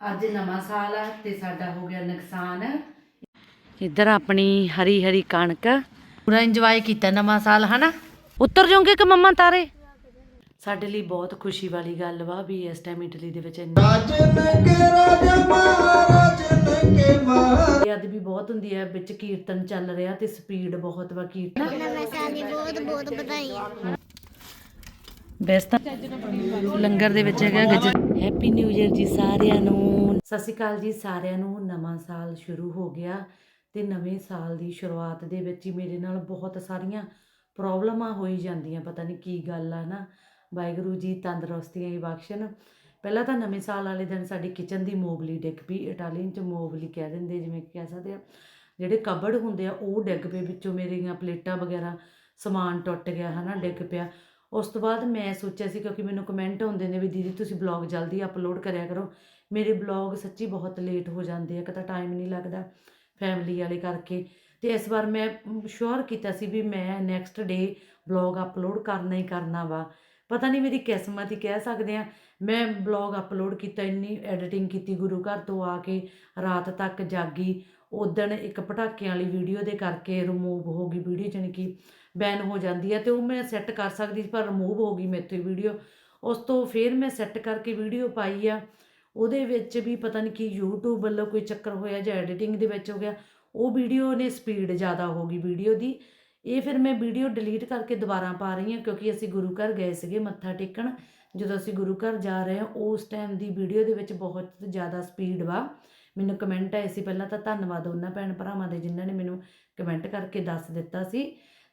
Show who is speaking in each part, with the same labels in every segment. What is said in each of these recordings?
Speaker 1: ਅੱਜ ਨਵਾਂ ਸਾਲ ਆ ਤੇ ਸਾਡਾ ਹੋ ਗਿਆ ਨੁਕਸਾਨ। ਇੱਧਰ ਆਪਣੀ ਹਰੀ ਹਰੀ ਕਣਕ। ਪੂਰਾ ਇੰਜੋਏ ਕੀਤਾ ਨਵਾਂ ਸਾਲ ਹਨਾ? ਉੱਤਰ ਜਾਓਗੇ ਕਿ ਮੰਮਾ ਤਾਰੇ? ਸਾਡੇ ਲਈ ਬਹੁਤ ਖੁਸ਼ੀ ਵਾਲੀ ਗੱਲ ਵਾ ਵੀ ਇਸ ਟਾਈਮ ਇਟਲੀ ਦੇ ਵਿੱਚ ਇੰਨੀ
Speaker 2: ਰਾਜਨ ਕੇ ਰਾਜਾ ਮਹਾਰਾਜਨ ਕੇ ਮਹਾ
Speaker 1: ਯਾਦ ਵੀ ਬਹੁਤ ਹੁੰਦੀ ਹੈ ਵਿੱਚ ਕੀਰਤਨ ਚੱਲ ਰਿਹਾ ਤੇ ਸਪੀਡ ਬਹੁਤ ਵਾ ਕੀਰਤਨ
Speaker 3: ਨਵੇਂ ਸਾਲ ਦੀ ਬਹੁਤ ਬਹੁਤ ਵਧਾਈਆਂ
Speaker 1: ਬੈਸਟ ਲੰਗਰ ਦੇ ਵਿੱਚ ਹੈਗਾ ਗਜਰ। ਹੈਪੀ ਨਿਊ ਈਅਰ ਜੀ ਸਾਰਿਆਂ ਨੂੰ। ਸਤਿ ਸ਼੍ਰੀ ਅਕਾਲ ਜੀ ਸਾਰਿਆਂ ਨੂੰ। ਨਵਾਂ ਸਾਲ ਸ਼ੁਰੂ ਹੋ ਗਿਆ ਤੇ ਨਵੇਂ ਸਾਲ ਦੀ ਸ਼ੁਰੂਆਤ ਦੇ ਵਿੱਚ ਹੀ ਮੇਰੇ ਨਾਲ ਬਹੁਤ ਸਾਰੀਆਂ ਪ੍ਰੋਬਲਮਾਂ ਹੋਈ ਜਾਂਦੀਆਂ। ਪਤਾ ਨਹੀਂ ਕੀ ਗੱਲ ਆ ਨਾ। ਵਾਹਿਗੁਰੂ ਜੀ ਤੰਦਰੁਸਤੀਆਂ ਹੀ ਬਖਸ਼ਣ। ਪਹਿਲਾਂ ਤਾਂ ਨਵੇਂ ਸਾਲ ਵਾਲੇ ਦਿਨ ਸਾਡੀ ਕਿਚਨ ਦੀ ਮੋਬਲੀ ਡਿੱਗ ਪਈ। ਇਟਾਲੀਅਨ ਚ ਮੋਬਲੀ ਕਹਿ ਦਿੰਦੇ ਜਿਵੇਂ ਕਿ ਕਹਿ ਸਕਦੇ ਆ। ਜਿਹੜੇ ਕਬੜ ਹੁੰਦੇ ਆ, ਉਹ ਡਿੱਗ ਪਏ। ਵਿੱਚੋਂ ਮੇਰੀਆਂ ਪਲੇਟਾਂ ਵਗੈਰਾ ਸਮਾਨ ਟੁੱਟ ਗਿਆ, ਹਨਾ, ਡਿੱਗ ਪਿਆ। ਉਸ ਤੋਂ ਬਾਅਦ ਮੈਂ ਸੋਚਿਆ ਸੀ ਕਿਉਂਕਿ ਮੈਨੂੰ ਕਮੈਂਟ ਆਉਂਦੇ ਨੇ ਵੀ ਦੀਦੀ ਤੁਸੀਂ ਬਲੌਗ ਜਲਦੀ ਅਪਲੋਡ ਕਰਿਆ ਕਰੋ। ਮੇਰੇ ਬਲੌਗ ਸੱਚੀ ਬਹੁਤ ਲੇਟ ਹੋ ਜਾਂਦੇ ਆ ਕਿ ਤਾਂ ਟਾਈਮ ਨਹੀਂ ਲੱਗਦਾ ਫੈਮਿਲੀ ਵਾਲੇ ਕਰਕੇ। ਤੇ ਇਸ ਵਾਰ ਮੈਂ ਸ਼ੋਰ ਕੀਤਾ ਸੀ ਵੀ ਮੈਂ ਨੈਕਸਟ ਡੇ ਬਲੌਗ ਅਪਲੋਡ ਕਰਨਾ ਹੀ ਕਰਨਾ ਵਾ। ਪਤਾ ਨਹੀਂ ਮੇਰੀ ਕਿਸਮਤ ਹੀ ਕਹਿ ਸਕਦੇ ਆ। ਮੈਂ ਬਲੌਗ ਅਪਲੋਡ ਕੀਤਾ, ਇੰਨੀ ਐਡੀਟਿੰਗ ਕੀਤੀ, ਗੁਰੂ ਘਰ ਤੋਂ ਆ ਕੇ ਰਾਤ ਤੱਕ ਜਾਗੀ। ਉਦਣ ਇੱਕ ਪਟਾਕਿਆਂ ਵਾਲੀ ਵੀਡੀਓ ਦੇ ਕਰਕੇ ਰਿਮੂਵ ਹੋ ਗਈ ਵੀਡੀਓ ਜਾਣੀ ਕਿ ਬੈਨ ਹੋ ਜਾਂਦੀ ਹੈ ਤੇ ਉਹ ਮੈਂ ਸੈੱਟ ਕਰ ਸਕਦੀ ਪਰ ਰਿਮੂਵ ਹੋ ਗਈ ਮੇਰੇ ਤੋਂ ਵੀਡੀਓ ਉਸ ਤੋਂ ਫਿਰ ਮੈਂ ਸੈੱਟ ਕਰਕੇ ਵੀਡੀਓ ਪਾਈ ਆ। ਉਹਦੇ ਵਿੱਚ ਵੀ ਪਤਾ ਨਹੀਂ ਕਿ YouTube ਵੱਲੋਂ ਕੋਈ ਚੱਕਰ ਹੋਇਆ ਜਾਂ ਐਡੀਟਿੰਗ ਦੇ ਵਿੱਚ ਹੋ ਗਿਆ, ਉਹ ਵੀਡੀਓ ਨੇ ਸਪੀਡ ਜ਼ਿਆਦਾ ਹੋ ਗਈ ਵੀਡੀਓ ਦੀ। ਇਹ ਫਿਰ ਮੈਂ ਵੀਡੀਓ ਡਿਲੀਟ ਕਰਕੇ ਦੁਬਾਰਾ ਪਾ ਰਹੀ ਹਾਂ ਕਿਉਂਕਿ ਅਸੀਂ ਗੁਰੂ ਘਰ ਗਏ ਸੀਗੇ ਮੱਥਾ ਟੇਕਣ। ਜਦੋਂ ਅਸੀਂ ਗੁਰੂ ਘਰ ਜਾ ਰਹੇ ਹਾਂ, ਉਸ ਟਾਈਮ ਦੀ ਵੀਡੀਓ ਦੇ ਵਿੱਚ ਬਹੁਤ ਜ਼ਿਆਦਾ ਸਪੀਡ ਵਾ। ਮੈਨੂੰ ਕਮੈਂਟ ਆਏ ਸੀ ਪਹਿਲਾਂ ਤਾਂ ਧੰਨਵਾਦ ਉਹਨਾਂ ਭੈਣ ਭਰਾਵਾਂ ਦੇ ਜਿਨ੍ਹਾਂ ਨੇ ਮੈਨੂੰ ਕਮੈਂਟ ਕਰਕੇ ਦੱਸ ਦਿੱਤਾ ਸੀ।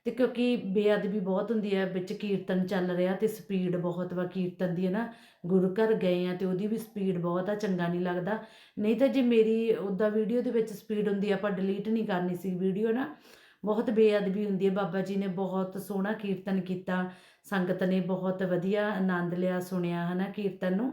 Speaker 1: ਤੇ ਕਿਉਂਕਿ ਬੇਅਦਬੀ ਬਹੁਤ ਹੁੰਦੀ ਹੈ, ਵਿੱਚ ਕੀਰਤਨ ਚੱਲ ਰਿਹਾ ਤੇ ਸਪੀਡ ਬਹੁਤ ਵਾ, ਕੀਰਤਨ ਦੀ ਹੈ ਨਾ, ਗੁਰੂ ਘਰ ਗਏ ਆ ਤੇ ਉਹਦੀ ਵੀ ਸਪੀਡ ਬਹੁਤ ਆ, ਚੰਗਾ ਨਹੀਂ ਲੱਗਦਾ। ਨਹੀਂ ਤਾਂ ਜੇ ਮੇਰੀ ਉਹਦਾ ਵੀਡੀਓ ਦੇ ਵਿੱਚ ਸਪੀਡ ਹੁੰਦੀ ਆਪਾਂ ਡਿਲੀਟ ਨਹੀਂ ਕਰਨੀ ਸੀ ਵੀਡੀਓ ਨਾ, ਬਹੁਤ ਬੇਅਦਬੀ ਹੁੰਦੀ ਹੈ ਬਾਬਾ ਜੀ ਨੇ, ਬਹੁਤ ਸੋਹਣਾ ਕੀਰਤਨ ਕੀਤਾ, ਸੰਗਤ ਨੇ ਬਹੁਤ ਵਧੀਆ ਆਨੰਦ ਲਿਆ ਸੁਣਿਆ, ਹਨਾ, ਕੀਰਤਨ ਨੂੰ।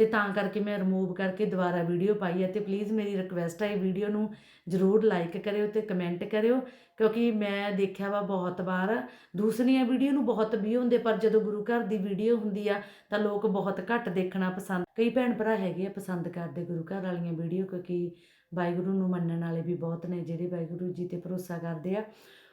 Speaker 1: ਤੇ ਤਾਂ ਕਰਕੇ ਮੈਂ ਰਿਮੂਵ ਕਰਕੇ ਦੁਬਾਰਾ ਵੀਡੀਓ ਪਾਈ ਹੈ ਤੇ ਪਲੀਜ਼ ਮੇਰੀ ਰਿਕਵੈਸਟ ਹੈ ਵੀਡੀਓ ਨੂੰ ਜ਼ਰੂਰ ਲਾਈਕ ਕਰਿਓ ਤੇ ਕਮੈਂਟ ਕਰਿਓ, ਕਿਉਂਕਿ ਮੈਂ ਦੇਖਿਆ ਵਾ ਬਹੁਤ ਵਾਰ, ਦੂਸਰੀਆਂ ਵੀਡੀਓ ਨੂੰ ਬਹੁਤ ਵੀ ਹੁੰਦੇ, ਪਰ ਜਦੋਂ ਗੁਰੂ ਘਰ ਦੀ ਵੀਡੀਓ ਹੁੰਦੀ ਆ, ਤਾਂ ਲੋਕ ਬਹੁਤ ਘੱਟ ਦੇਖਣਾ ਪਸੰਦ, ਕਈ ਭੈਣ ਭਰਾ ਹੈਗੇ ਆ ਪਸੰਦ ਕਰਦੇ ਗੁਰੂ ਘਰ ਵਾਲੀਆਂ ਵੀਡੀਓ ਕਿਉਂਕਿ ਵਾਹਿਗੁਰੂ ਨੂੰ ਮੰਨਣ ਵਾਲੇ ਵੀ ਬਹੁਤ ਨੇ, ਜਿਹੜੇ ਵਾਹਿਗੁਰੂ ਜੀ ਤੇ ਭਰੋਸਾ ਕਰਦੇ ਆ।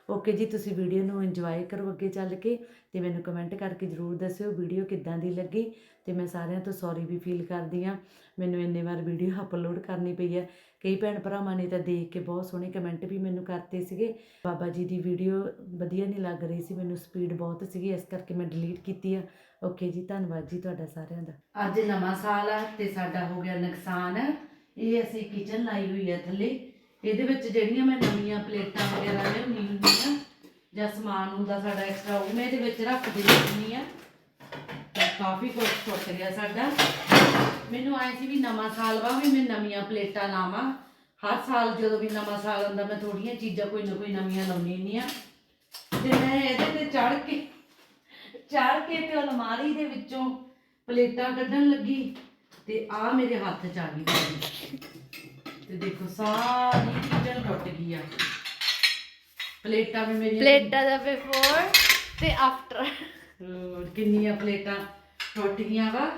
Speaker 1: ਓਕੇ ਜੀ, ਤੁਸੀਂ ਵੀਡੀਓ ਨੂੰ ਇੰਜੋਏ ਕਰੋ ਅੱਗੇ ਚੱਲ ਕੇ ਤੇ ਮੈਨੂੰ ਕਮੈਂਟ ਕਰਕੇ ਜਰੂਰ ਦੱਸਿਓ ਵੀਡੀਓ ਕਿੱਦਾਂ ਦੀ ਲੱਗੀ ਤੇ ਮੈਂ ਸਾਰਿਆਂ ਤੋਂ ਸੌਰੀ ਵੀ ਫੀਲ ਕਰਦੀ ਆ ਮੈਨੂੰ ਇੰਨੇ ਵਾਰ ਵੀਡੀਓ ਅਪਲੋਡ ਕਰਨੀ ਪਈ ਹੈ। ਕਈ ਭੈਣ ਭਰਾਵਾਂ ਨੇ ਤਾਂ ਦੇਖ ਕੇ ਬਹੁਤ ਸੋਹਣੇ ਕਮੈਂਟ ਵੀ ਮੈਨੂੰ ਕਰਤੇ ਸੀਗੇ। ਬਾਬਾ ਜੀ ਦੀ ਵੀਡੀਓ ਵਧੀਆ ਨਹੀਂ ਲੱਗ ਰਹੀ ਸੀ, ਮੈਨੂੰ ਸਪੀਡ ਬਹੁਤ ਸੀਗੀ, ਇਸ ਕਰਕੇ ਮੈਂ ਡਿਲੀਟ ਕੀਤੀ ਆ। ਓਕੇ ਜੀ, ਧੰਨਵਾਦ ਜੀ ਤੁਹਾਡਾ ਸਾਰਿਆਂ ਦਾ। ਅੱਜ ਨਵਾਂ ਸਾਲ ਆ ਤੇ ਸਾਡਾ ਹੋ ਗਿਆ ਨੁਕਸਾਨ। ਇਹ ਅਸੀਂ ਕਿਚਨ ਲਾਈ ਹੋਈ ਆ ਥੱਲੇ। ਇਹਦੇ ਵਿੱਚ ਜਿਹੜੀਆਂ ਮੈਂ ਨਵੀਆਂ ਪਲੇਟਾਂ ਵਗੈਰਾ ਲਿਆਉਣੀ ਹੁੰਦੀਆਂ ਜਾਂ ਸਮਾਨ ਹੁੰਦਾ ਸਾਡਾ ਐਕਸਟਰਾ ਉਹ ਮੈਂ ਇਹਦੇ ਵਿੱਚ ਰੱਖ ਦਿੰਦੀ ਆ। ਕਾਫੀ ਕੁਝ ਟੁੱਟ ਗਿਆ ਸਾਡਾ। ਮੈਨੂੰ ਆਏ ਸੀ ਵੀ ਨਵਾਂ ਸਾਲ ਵਾ, ਵੀ ਮੈਂ ਨਵੀਆਂ ਪਲੇਟਾਂ ਲਾਵਾਂ। ਹਰ ਸਾਲ ਜਦੋਂ ਵੀ ਨਵਾਂ ਸਾਲ ਆਉਂਦਾ, ਮੈਂ ਥੋੜੀਆਂ ਚੀਜ਼ਾਂ ਕੋਈ ਨਾ ਕੋਈ ਨਵੀਆਂ ਲਾਉਣੀ ਹੁੰਦੀਆਂ ਤੇ ਮੈਂ ਇਹਦੇ ਤੇ ਚੜ ਕੇ ਚੜ ਕੇ ਤੇ ਅਲਮਾਰੀ ਦੇ ਵਿੱਚੋਂ ਪਲੇਟਾਂ ਕੱਢਣ ਲੱਗੀ ਤੇ ਆ ਮੇਰੇ ਹੱਥ ਚ ਆ ਗਈ। ਤੇ ਦੇਖੋ ਸਾਰੀ ਕਿਚਨ ਟੁੱਟ ਗਈ ਆ। ਪਲੇਟਾਂ ਵੀ ਮੇਰੀਆਂ
Speaker 3: ਪਲੇਟਾਂ ਦਾ ਬਿਫੋਰ ਤੇ ਆਫਟਰ
Speaker 1: ਹੋਰ ਕਿੰਨੀਆਂ ਪਲੇਟਾਂ ਟੁੱਟ ਗਈਆਂ ਵਾ।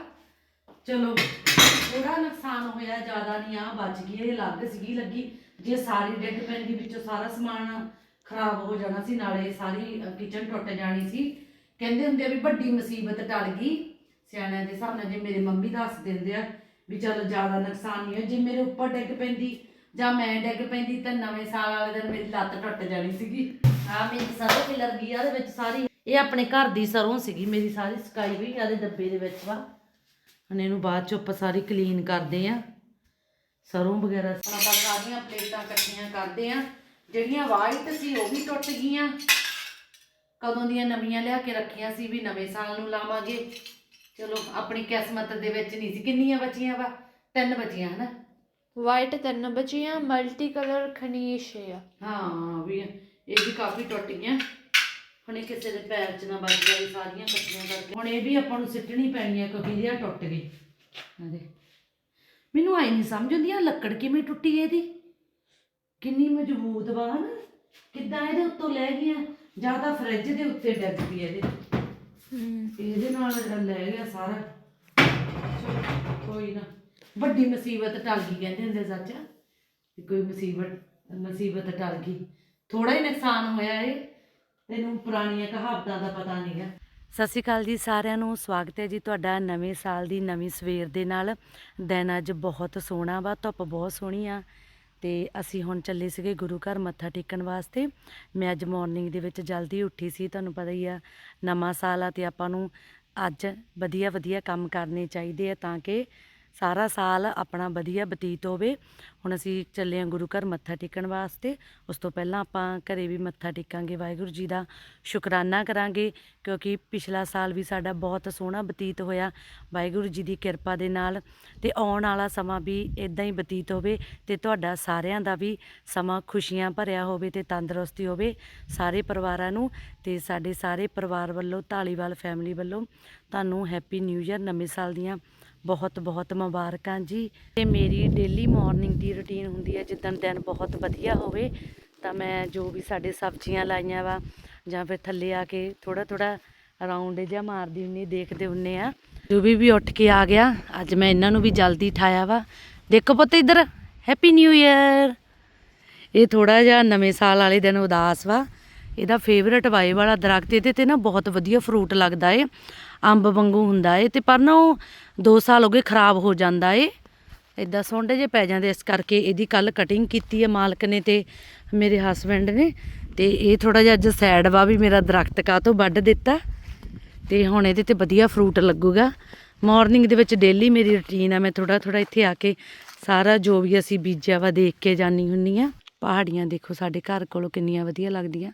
Speaker 1: ਚਲੋ ਥੋੜਾ ਨੁਕਸਾਨ ਹੋਇਆ ਜ਼ਿਆਦਾ ਨਹੀਂ ਆ ਬਚ ਗਈ ਇਹ ਲੱਗ ਸੀਗੀ ਲੱਗੀ। ਜੇ ਸਾਰੀ ਡਿੱਗ ਪੈਂਦੀ ਵਿੱਚੋਂ ਸਾਰਾ ਸਮਾਨ ਖਰਾਬ ਹੋ ਜਾਣਾ ਸੀ ਨਾਲੇ ਸਾਰੀ ਕਿਚਨ ਟੁੱਟ ਜਾਣੀ ਸੀ। ਕਹਿੰਦੇ ਹੁੰਦੇ ਆ ਵੀ ਵੱਡੀ ਮੁਸੀਬਤ ਟਲ ਗਈ। ਸਿਆਣਿਆਂ ਦੇ ਹਿਸਾਬ ਨਾਲ ਜੇ ਮੇਰੇ ਮੰਮੀ ਦੱਸ ਦਿੰਦੇ ਆ ਵੀ ਚਲ ਜ਼ਿਆਦਾ ਨੁਕਸਾਨ ਨਹੀਂ ਹੋਇਆ ਜੇ ਮੇਰੇ ਉੱਪਰ ਡਿੱਗ ਪੈਂਦੀ ਜਾਂ ਮੈਂ ਡਿੱਗ ਪੈਂਦੀ ਤਾਂ ਨਵੇਂ ਸਾਲ ਵਾਲੇ ਦਿਨ ਮੇਰੀ ਲੱਤ ਟੁੱਟ ਜਾਣੀ ਸੀਗੀ। ਆ ਮੇਰੀ ਸਰੋਂ ਕਿਲਰ ਗਈ ਆ ਉਹਦੇ ਵਿੱਚ ਸਾਰੀ ਇਹ ਆਪਣੇ ਘਰ ਦੀ ਸਰੋਂ ਸੀਗੀ ਮੇਰੀ ਸਾਰੀ ਸੁਕਾਈ ਹੋਈ ਆ ਦੇ ਡੱਬੇ ਦੇ ਵਿੱਚ ਵਾ। ਹੁਣ ਇਹਨੂੰ ਬਾਅਦ ਚ ਆਪਾਂ ਸਾਰੀ ਕਲੀਨ ਕਰਦੇ ਆ। ਸਰੋਂ ਵਗੈਰਾ ਹੁਣ ਆਪਾਂ ਸਾਰੀਆਂ ਪਲੇਟਾਂ ਇਕੱਠੀਆਂ ਕਰਦੇ ਆ। ਜਿਹੜੀਆਂ ਵਾਈਟ ਸੀ ਉਹ ਵੀ ਟੁੱਟ ਗਈਆਂ। ਕਦੋਂ ਦੀਆਂ ਨਵੀਆਂ ਲਿਆ ਕੇ ਰੱਖੀਆਂ ਸੀ ਵੀ ਨਵੇਂ ਸਾਲ ਨੂੰ ਲਾਵਾਂਗੇ। ਚਲੋ ਆਪਣੀ ਕਿਸਮਤ ਦੇ ਵਿੱਚ ਨਹੀਂ ਸੀ। ਕਿੰਨੀਆਂ ਬਚੀਆਂ ਵਾ? ਤਿੰਨ ਬਚੀਆਂ ਹਨਾ?
Speaker 3: ਵਾਈਟ ਤਿੰਨ ਬਚੀਆਂ ਮਲਟੀ ਕਲਰ ਖਨੀਸ਼ ਆ।
Speaker 1: ਹਾਂ ਵੀ ਇਹ ਵੀ ਕਾਫੀ ਟੁੱਟ ਗਈਆਂ ਹੁਣ ਇਹ ਕਿਸੇ ਦੇ ਪੈਰ 'ਚ ਨਾ ਵੱਜ ਜਾਏ ਸਾਰੀਆਂ ਇਕੱਠੀਆਂ ਕਰਕੇ। ਹੁਣ ਇਹ ਵੀ ਆਪਾਂ ਨੂੰ ਸਿੱਟਣੀ ਪੈਣੀ ਹੈ ਕਿਉਂਕਿ ਇਹ ਟੁੱਟ ਗਈ। ਆ ਦੇ ਮੈਨੂੰ ਆਈ ਨਹੀਂ ਸਮਝ ਆਉਂਦੀ ਆ ਲੱਕੜ ਕਿਵੇਂ ਟੁੱਟੀ ਇਹਦੀ? ਕਿੰਨੀ ਮਜ਼ਬੂਤ ਵਾ ਹਨ? ਕਿੱਦਾਂ ਇਹਦੇ ਉੱਤੋਂ ਲੈ ਗਈਆਂ? ਜਾਂ ਤਾਂ ਫਰਿੱਜ ਦੇ ਉੱਤੇ ਡਿੱਗ ਪਈ ਇਹਦੇ। ਇਹਦੇ ਨਾਲ ਜਿਹੜਾ ਲੈ ਗਿਆ ਸਾਰਾ। ਕੋਈ ਨਾ। ਵੱਡੀ ਮੁਸੀਬਤ ਟਲ ਗਈ ਕਹਿੰਦੇ ਹੁੰਦੇ ਸੱਚ। ਵੀ ਕੋਈ ਮੁਸੀਬਤ ਮੁਸੀਬਤ ਟਲ ਗਈ। ਥੋੜਾ ਹੀ ਨੁਕਸਾਨ ਹੋਇਆ ਏ। ਤੈਨੂੰ ਪੁਰਾਣੀਆਂ ਕਹਾਵਤਾਂ ਦਾ ਪਤਾ ਨਹੀਂਗਾ ਸਤਿ ਸ਼੍ਰੀ ਅਕਾਲ ਜੀ ਸਾਰਿਆਂ ਨੂੰ ਸਵਾਗਤ ਹੈ ਜੀ ਤੁਹਾਡਾ ਨਵੇਂ ਸਾਲ ਦੀ ਨਵੀਂ ਸਵੇਰ ਦੇ ਨਾਲ। ਦਿਨ ਅੱਜ ਬਹੁਤ ਸੋਹਣਾ ਵਾ ਧੁੱਪ ਬਹੁਤ ਸੋਹਣੀ ਆ। ਤੇ ਅਸੀਂ ਹੁਣ ਚੱਲੇ ਸੀਗੇ ਗੁਰੂ ਘਰ ਮੱਥਾ ਟੇਕਣ ਵਾਸਤੇ। ਮੈਂ ਅੱਜ ਮਾਰਨਿੰਗ ਦੇ ਵਿੱਚ ਜਲਦੀ ਉੱਠੀ ਸੀ, ਤੁਹਾਨੂੰ ਪਤਾ ਹੀ ਆ, ਨਵਾਂ ਸਾਲ ਆ ਤੇ ਆਪਾਂ ਨੂੰ ਅੱਜ ਵਧੀਆ ਵਧੀਆ ਕੰਮ ਕਰਨੇ ਚਾਹੀਦੇ ਆ ਤਾਂ ਕਿ ਸਾਰਾ ਸਾਲ ਆਪਣਾ ਵਧੀਆ ਬਤੀਤ ਹੋਵੇ। ਹੁਣ ਅਸੀਂ ਚੱਲੇ ਹਾਂ ਗੁਰੂ ਘਰ ਮੱਥਾ ਟੇਕਣ ਵਾਸਤੇ। ਉਸ ਤੋਂ ਪਹਿਲਾਂ ਆਪਾਂ ਘਰੇ ਵੀ ਮੱਥਾ ਟੇਕਾਂਗੇ, ਵਾਹਿਗੁਰੂ ਜੀ ਦਾ ਸ਼ੁਕਰਾਨਾ ਕਰਾਂਗੇ, ਕਿਉਂਕਿ ਪਿਛਲਾ ਸਾਲ ਵੀ ਸਾਡਾ ਬਹੁਤ ਸੋਹਣਾ ਬਤੀਤ ਹੋਇਆ। ਵਾਹਿਗੁਰੂ ਜੀ ਦੀ ਕਿਰਪਾ ਦੇ ਨਾਲ ਤੇ ਆਉਣ ਵਾਲਾ ਸਮਾਂ ਵੀ ਇਦਾਂ ਹੀ ਬਤੀਤ ਹੋਵੇ ਤੇ ਤੁਹਾਡਾ ਸਾਰਿਆਂ ਦਾ ਵੀ ਸਮਾਂ ਖੁਸ਼ੀਆਂ ਭਰਿਆ ਹੋਵੇ ਤੇ ਤੰਦਰੁਸਤੀ ਹੋਵੇ ਸਾਰੇ ਪਰਿਵਾਰਾਂ ਨੂੰ ਤੇ ਸਾਡੇ ਸਾਰੇ ਪਰਿਵਾਰ ਵੱਲੋਂ ਢਾਲੀਵਾਲ ਫੈਮਿਲੀ ਵੱਲੋਂ ਤੁਹਾਨੂੰ ਹੈਪੀ ਨਿਊ ਇਅਰ ਨਵੇਂ ਸਾਲ ਦੀਆਂ ਬਹੁਤ ਬਹੁਤ ਮੁਬਾਰਕਾਂ ਜੀ। ਤੇ ਮੇਰੀ ਡੇਲੀ ਮਾਰਨਿੰਗ ਦੀ ਰੁਟੀਨ ਹੁੰਦੀ ਹੈ ਜਿੱਦਣ ਦਿਨ ਬਹੁਤ ਵਧੀਆ ਹੋਵੇ, ਤਾਂ ਮੈਂ ਜੋ ਵੀ ਸਾਡੇ ਸਬਜ਼ੀਆਂ ਲਾਈਆਂ ਵਾ, ਜਾਂ ਫਿਰ ਥੱਲੇ ਆ ਕੇ ਥੋੜਾ ਥੋੜਾ ਰਾਉਂਡ ਜਿਹਾ ਮਾਰਦੀ ਹੁੰਨੀ ਦੇਖਦੇ ਹੁੰਨੇ ਆ। ਜੋ ਵੀ ਵੀ ਉੱਠ ਕੇ ਆ ਗਿਆ, ਅੱਜ ਮੈਂ ਇਹਨਾਂ ਨੂੰ ਵੀ ਜਲਦੀ ਠਾਇਆ ਵਾ। ਦੇਖੋ ਪੁੱਤ ਇੱਧਰ ਹੈਪੀ ਨਿਊ ਇਅਰ ਇਹ ਥੋੜਾ ਜਿਹਾ ਨਵੇਂ ਸਾਲ ਵਾਲੇ ਦਿਨ ਉਦਾਸ ਵਾ। ਇਹਦਾ ਫੇਵਰਟ ਵਾਏ ਵਾਲਾ ਦਰਖਤ, ਇਹਦੇ ਤੇ ਨਾ ਬਹੁਤ ਵਧੀਆ ਫਰੂਟ ਲੱਗਦਾ ਏ। ਅੰਬ ਵਾਂਗੂ ਹੁੰਦਾ ਏ ਤੇ ਪਰ ਨਾ ਉਹ 2 ਸਾਲ ਹੋ ਗਏ ਖਰਾਬ ਹੋ ਜਾਂਦਾ ਏ। ਇਦਾਂ ਸੌਂਡੇ ਜੇ ਪੈ ਜਾਂਦੇ ਇਸ ਕਰਕੇ ਇਹਦੀ ਕੱਲ ਕਟਿੰਗ ਕੀਤੀ ਹੈ ਮਾਲਕ ਨੇ ਤੇ ਮੇਰੇ ਹਸਬੰਡ ਨੇ ਤੇ ਇਹ ਥੋੜਾ ਜਿਹਾ ਅੱਜ ਸੈਡ ਵਾ ਵੀ ਮੇਰਾ ਦਰਖਤ ਕਾਹ ਤੋਂ ਵੱਢ ਦਿੱਤਾ ਤੇ ਹੁਣ ਇਹਦੇ ਤੇ ਵਧੀਆ ਫਰੂਟ ਲੱਗੂਗਾ। ਮਾਰਨਿੰਗ ਦੇ ਵਿੱਚ ਡੇਲੀ ਮੇਰੀ ਰੁਟੀਨ ਆ, ਮੈਂ ਥੋੜਾ ਥੋੜਾ ਇੱਥੇ ਆ ਕੇ ਸਾਰਾ ਜੋ ਵੀ ਅਸੀਂ ਬੀਜਿਆ ਵਾ ਦੇਖ ਕੇ ਜਾਨੀ ਹੁੰਨੀ ਆ। ਪਹਾੜੀਆਂ ਦੇਖੋ ਸਾਡੇ ਘਰ ਕੋਲੋਂ ਕਿੰਨੀਆਂ ਵਧੀਆ ਲੱਗਦੀਆਂ।